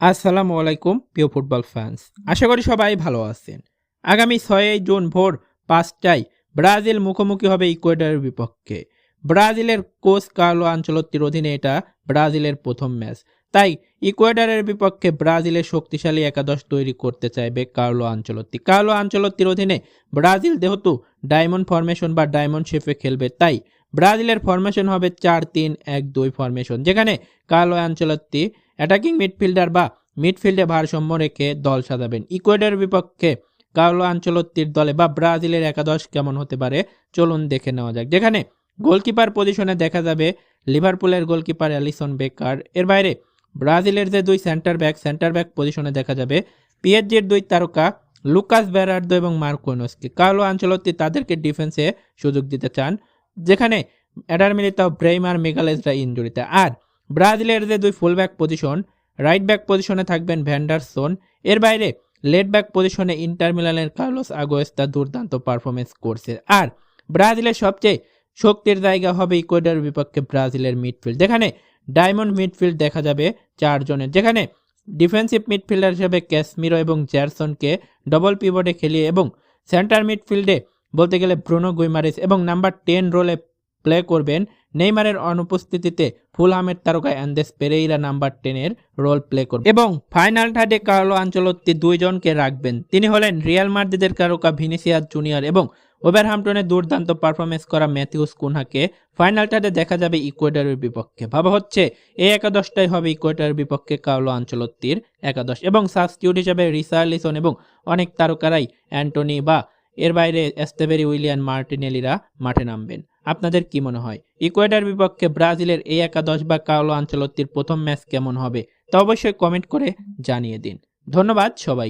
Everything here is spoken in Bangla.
আসসালামু আলাইকুম, প্রিয় ফুটবল ফ্যান্স আশা করি সবাই ভালো আছেন। আগামী ছয়ই জুন ভোর পাঁচটায় ব্রাজিল মুখোমুখি হবে ইকুয়েডরের বিপক্ষে। ব্রাজিলের কোচ কার্লো আঞ্চলত্তির অধীনে এটা ব্রাজিলের প্রথম ম্যাচ। তাই ইকুয়েডরের বিপক্ষে ব্রাজিলের শক্তিশালী একাদশ তৈরি করতে চাইবে কার্লো আঞ্চলত্তি কার্লো আঞ্চলত্তির অধীনে ব্রাজিল যেহেতু ডায়মন্ড ফরমেশন বা ডায়মন্ড শেপে খেলবে, তাই ব্রাজিলের ফরমেশন হবে চার তিন এক দুই ফরমেশন, যেখানে কার্লো আঞ্চলত্তি অ্যাটাকিং মিডফিল্ডার বা মিডফিল্ডে ভারসাম্য রেখে দল সাজাবেন। ইকুয়েডরের বিপক্ষে কার্লো আঞ্চলত্তির দলে বা ব্রাজিলের একাদশ কেমন হতে পারে? চলুন দেখে নেওয়া যাক। যেখানে গোলকিপার পজিশনে দেখা যাবে লিভারপুলের গোলকিপার অ্যালিসন বেকার এর বাইরে ব্রাজিলের যে দুই সেন্টার ব্যাক সেন্টার ব্যাক পজিশনে দেখা যাবে পিএসজির দুই তারকা লুকাস বেরার্দো এবং মার্কোনসকে কার্লো আঞ্চলত্তি তাদেরকে ডিফেন্সে সুযোগ দিতে চান। যেখানে অ্যাডার মিলিতাও ব্রেইমার মেগালেসরা ইঞ্জুরিতে আর ব্রাজিলের যে দুই ফুলব্যাক পজিশন রাইট ব্যাক পজিশনে থাকবেন ভ্যান্ডারসন। এর বাইরে লেট ব্যাক পজিশনে ইন্টার মিলানের কার্লোস আগোয়েস্তা দুর্দান্ত পারফরমেন্স করছে। আর ব্রাজিলের সবচেয়ে শক্তির জায়গা হবে ইকুয়েডার বিপক্ষে ব্রাজিলের মিডফিল্ড। যেখানে ডায়মন্ড মিডফিল্ড দেখা যাবে চারজনের যেখানে ডিফেন্সিভ মিডফিল্ডার হিসেবে ক্যাসমিরো এবং জ্যারসনকে ডবল পিভটে খেলিয়ে এবং সেন্টার মিডফিল্ডে বলতে গেলে ব্রুনো গুইমারিস এবং নাম্বার টেন রোলে প্লে করবেন। নেইমারের অনুপস্থিতিতে ফুলহামের তারকা অ্যান্দেস পেরেইরা নাম্বার টেনের রোল প্লে করবেন। এবং ফাইনাল থার্ডে কার্লো আঞ্চলত্তি দুইজনকে রাখবেন। তিনি হলেন রিয়াল মাদ্রিদের তারকা ভিনিসিয়াস জুনিয়র এবং ওভারহামটনে দুর্দান্ত পারফরমেন্স করা ম্যাথিউস কুনহাকে ফাইনাল থার্ডে দেখা যাবে ইকুয়েডরের বিপক্ষে। ভাবা হচ্ছে এই একাদশটাই হবে ইকুয়েডরের বিপক্ষে কার্লো আঞ্চলত্তির একাদশ। এবং সাবস্টিউট হিসেবে রিসার্লিসন এবং অনেক তারকারাই অ্যান্টনি বা এর বাইরে এস্তেবেরি উইলিয়ান মার্টিনেলিরা মাঠে নামবেন। আপনাদের কি মনে হয়, ইকুয়েডার বিপক্ষে ব্রাজিলের এই একাদশ বা কালো আঞ্চলতির প্রথম ম্যাচ কেমন হবে তা অবশ্যই কমেন্ট করে জানিয়ে দিন। ধন্যবাদ সবাই